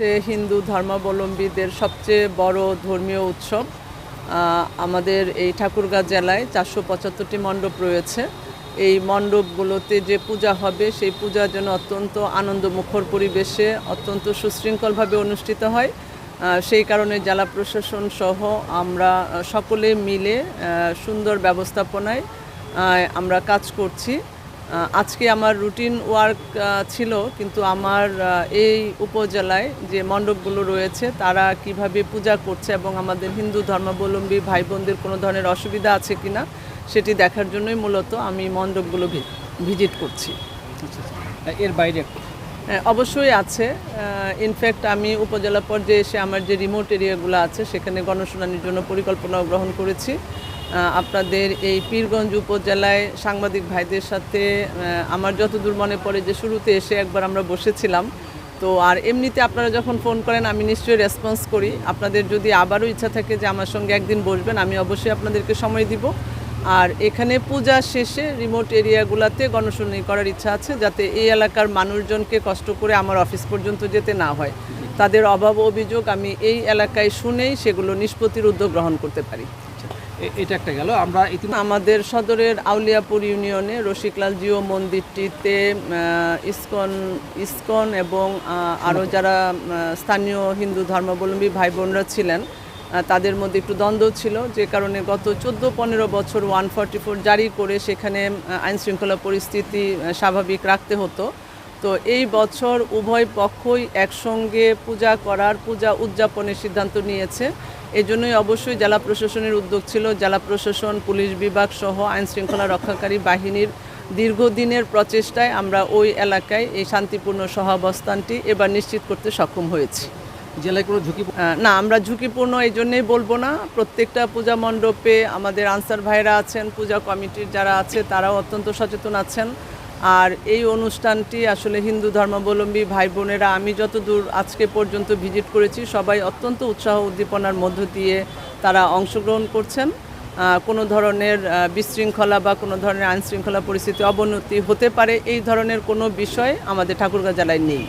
হচ্ছে হিন্দু ধর্মাবলম্বীদের সবচেয়ে বড় ধর্মীয় উৎসব। আমাদের এই ঠাকুরগাঁ জেলায় চারশো পঁচাত্তরটি মণ্ডপ রয়েছে। এই মণ্ডপগুলোতে যে পূজা হবে, সেই পূজা যেন অত্যন্ত আনন্দমুখর পরিবেশে অত্যন্ত সুশৃঙ্খলভাবে অনুষ্ঠিত হয়। সেই কারণে জেলা প্রশাসন সহ আমরা সকলে মিলে সুন্দর ব্যবস্থাপনায় আমরা কাজ করছি। আজকে আমার রুটিন ওয়ার্ক ছিল কিন্তু আমার এই উপজেলায় যে মণ্ডপগুলো রয়েছে তারা কীভাবে পূজা করছে এবং আমাদের হিন্দু ধর্মাবলম্বী ভাই বোনদের কোনো ধরনের অসুবিধা আছে কিনা সেটি দেখার জন্যই মূলত আমি মণ্ডপগুলো ভিজিট করছি। আচ্ছা আচ্ছা। এর বাইরে হ্যাঁ, অবশ্যই আছে। ইনফ্যাক্ট আমি উপজেলা পর্যায়ে এসে আমার যে রিমোট এরিয়াগুলো আছে সেখানে গণশুনানির জন্য পরিকল্পনাও গ্রহণ করেছি। আপনাদের এই পীরগঞ্জ উপজেলায় সাংবাদিক ভাইদের সাথে আমার যতদূর মনে পড়ে যে শুরুতে এসে একবার আমরা বসেছিলাম। তো আর এমনিতে আপনারা যখন ফোন করেন, আমি নিশ্চয়ই রেসপন্স করি। আপনাদের যদি আবারও ইচ্ছা থাকে যে আমার সঙ্গে একদিন বসবেন, আমি অবশ্যই আপনাদেরকে সময় দিব। আর এখানে পূজা শেষে রিমোট এরিয়াগুলোতে গণশুনানি করার ইচ্ছা আছে, যাতে এই এলাকার মানুষজনকে কষ্ট করে আমার অফিস পর্যন্ত যেতে না হয়। তাদের অভাব অভিযোগ আমি এই এলাকায় শুনেই সেগুলো নিষ্পত্তির উদ্যোগ গ্রহণ করতে পারি। এটা একটা গেল। আমরা আমাদের সদরের আউলিয়াপুর ইউনিয়নে রসিকলাল জিও মন্দিরটিতে ইস্কন ইসকন এবং আরও যারা স্থানীয় হিন্দু ধর্মাবলম্বী ভাই বোনরা ছিলেন তাদের মধ্যে একটু দ্বন্দ্ব ছিল। যে কারণে গত চোদ্দ পনেরো বছর ওয়ান ফর্টি ফোর জারি করে সেখানে আইন শৃঙ্খলা পরিস্থিতি স্বাভাবিক রাখতে হতো। তো এই বছর উভয় পক্ষই একসঙ্গে পূজা করার পূজা উদযাপনের সিদ্ধান্ত নিয়েছে। এই জন্যই অবশ্যই জেলা প্রশাসনের উদ্যোগ ছিল। জেলা প্রশাসন পুলিশ বিভাগ সহ আইন শৃঙ্খলা রক্ষাকারী বাহিনীর দীর্ঘদিনের প্রচেষ্টায় আমরা ওই এলাকায় এই শান্তিপূর্ণ সহাবস্থানটি এবার নিশ্চিত করতে সক্ষম হয়েছি। জেলায় কোনো ঝুঁকি না আমরা ঝুঁকিপূর্ণ এই জন্যেই বলব না। প্রত্যেকটা পূজা মণ্ডপে আমাদের আনসার ভাইরা আছেন পূজা কমিটির যারা আছে তারাও অত্যন্ত সচেতন আছেন। আর এই অনুষ্ঠানটি আসলে হিন্দু ধর্মাবলম্বী ভাই বোনেরা, আমি যতদূর আজকে পর্যন্ত ভিজিট করেছি, সবাই অত্যন্ত উৎসাহ উদ্দীপনার মধ্য দিয়ে তারা অংশগ্রহণ করছেন। কোনো ধরনের বিশৃঙ্খলা বা কোনো ধরনের আইনশৃঙ্খলা পরিস্থিতি অবনতি হতে পারে, এই ধরনের কোনো বিষয় আমাদের ঠাকুরগাঁ জেলায় নেই।